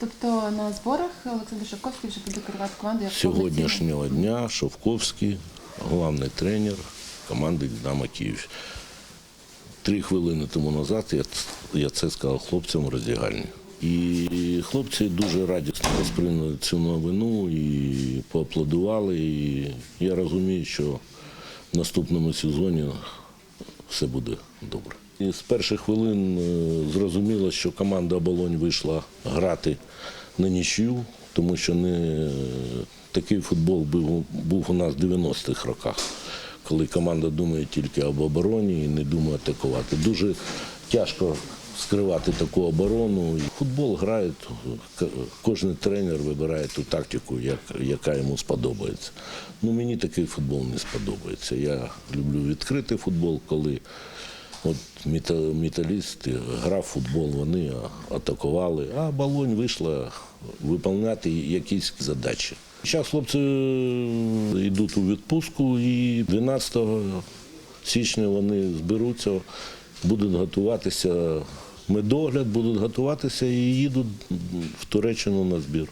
Тобто на зборах Олександр Шовковський вже буде керувати командою як сьогоднішнього дня Шовковський, головний тренер команди Динамо Київ. Три хвилини тому назад я, я це сказав хлопцям в роздягальні. І хлопці дуже радісно сприйняли цю новину і поаплодували. І я розумію, що в наступному сезоні все буде добре. І з перших хвилин е, зрозуміло, що команда Оболонь вийшла грати на нічю, тому що не такий футбол був у нас в 90-х роках, коли команда думає тільки об обороні і не думає атакувати. Дуже тяжко скривати таку оборону. Футбол грає, кожен тренер вибирає ту тактику, як, яка йому сподобається. Ну, мені такий футбол не сподобається. Я люблю відкритий футбол, коли От мета- металіст грав футбол, вони атакували, а Болонь вийшла виконувати якісь задачі. Зараз хлопці йдуть у відпустку і 12 січня вони зберуться, будуть готуватися медогляд, будуть готуватися і їдуть в Туреччину на збір.